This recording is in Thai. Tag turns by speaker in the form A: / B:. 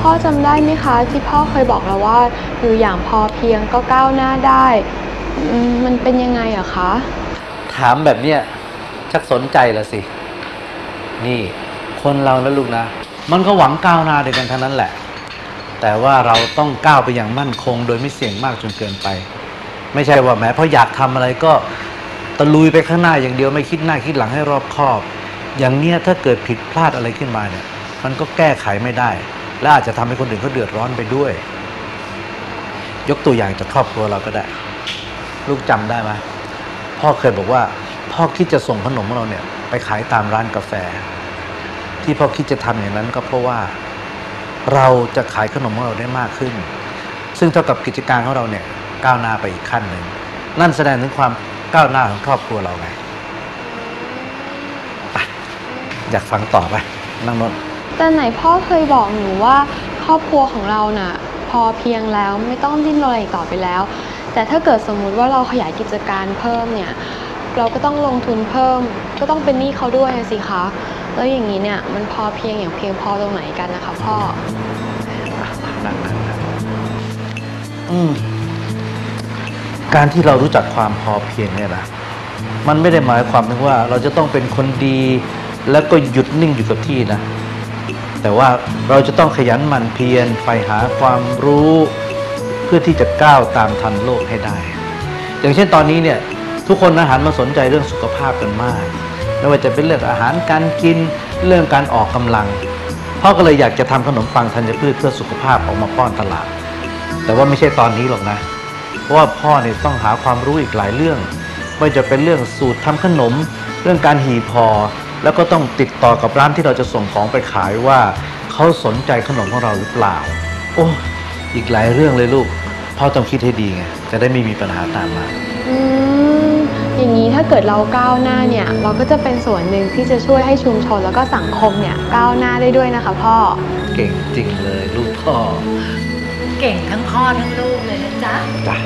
A: พ่อจำได้ไหมคะที่พ่อเคยบอกเราว่าอยู่อย่างพอเพียงก็ก้าวหน้าได้อืมมันเป็นยังไงอะคะ
B: ถามแบบเนี้ยชักสนใจละสิ นี่ คนเรานะลูกนะ มันก็หวังก้าวหน้าด้วยกันทั้งนั้นแหละ แต่ว่าเราต้องก้าวไปอย่างมั่นคง โดยไม่เสี่ยงมากจนเกินไป ไม่ใช่ว่าแม้เพราะอยากทำอะไรก็ตะลุยไปข้างหน้าอย่างเดียวไม่คิดหน้าคิดหลังให้รอบคอบ อย่างเนี้ยถ้าเกิดผิดพลาดอะไรขึ้นมาเนี่ย มันก็แก้ไขไม่ได้ และอาจจะทำให้คนอื่นเขาเดือดร้อนไปด้วย ยกตัวอย่างจากครอบครัวเราก็ได้ ลูกจำได้ไหมพ่อเคยบอกว่า พ่อคิดจะส่งขนมของเราเนี่ย ไปขายตามร้านกาแฟ ที่พ่อคิดจะทำอย่างนั้นก็เพราะว่าเราจะขายขนมของเราได้มากขึ้น ซึ่งเท่ากับกิจการของเราเนี่ยก้าวหน้าไปอีกขั้นหนึ่งนั่นแสดงถึงความก้าวหน้าของครอบครัวเราไงอยากฟังต่อไปนั่งนนท์
A: แต่ไหนพ่อเคยบอกหนูว่าครอบครัวของเราน่ะ พอเพียงแล้วไม่ต้องดิ้นรนอะไรอีกต่อไปแล้ว แต่ถ้าเกิดสมมุติว่าเราขยายกิจการเพิ่มเนี่ย เราก็ต้องลงทุนเพิ่ม ก็ต้องเป็นหนี้เขาด้วยสิคะ แล้วอย่างนี้เนี่ยมันพอเพียงอย่างเพียงพอตรงไหนกันนะคะพ่อ
B: นั่งนั่งนั่งอืม การที่เรารู้จักความพอเพียงเนี่ยนะมันไม่ได้หมายความถึงว่าเราจะต้องเป็นคนดี แล้วก็หยุดนิ่งอยู่กับที่นะ แต่ว่าเราจะต้องขยันหมั่นเพียรไปหาความรู้เพื่อที่จะก้าวตามทันโลกให้ได้ อย่างเช่นตอนนี้เนี่ยทุกคนอาหารมาสนใจเรื่องสุขภาพกันมากไม่ว่าจะเป็นเรื่องอาหารการกินเรื่องการออกกำลังพ่อก็เลยอยากจะทำขนมปังธัญพืชเพื่อสุขภาพออกมาป้อนตลาด แต่ว่าไม่ใช่ตอนนี้หรอกนะ เพราะว่าพ่อเนี่ยต้องหาความรู้อีกหลายเรื่องไม่ว่าจะเป็นเรื่องสูตรทำขนม เรื่องการหีพอ แล้วก็ต้องติดต่อกับร้านที่เราจะส่งของไปขายว่าเขาสนใจขนมของเราหรือเปล่า โอ้อีกหลายเรื่องเลยลูก พ่อต้องคิดให้ดีไงจะได้ไม่มีปัญหาตามมา
A: อืมอย่างนี้ถ้าเกิดเราก้าวหน้าเนี่ย เราก็จะเป็นส่วนหนึ่งที่จะช่วยให้ชุมชนแล้วก็สังคมเนี่ยก้าวหน้าได้ด้วยนะคะพ่อ
B: เก่งจริงเลยลูกพ่อ
C: เก่งทั้งพ่อทั้งลูกเลยนะจ๊ะ
B: จ้ะ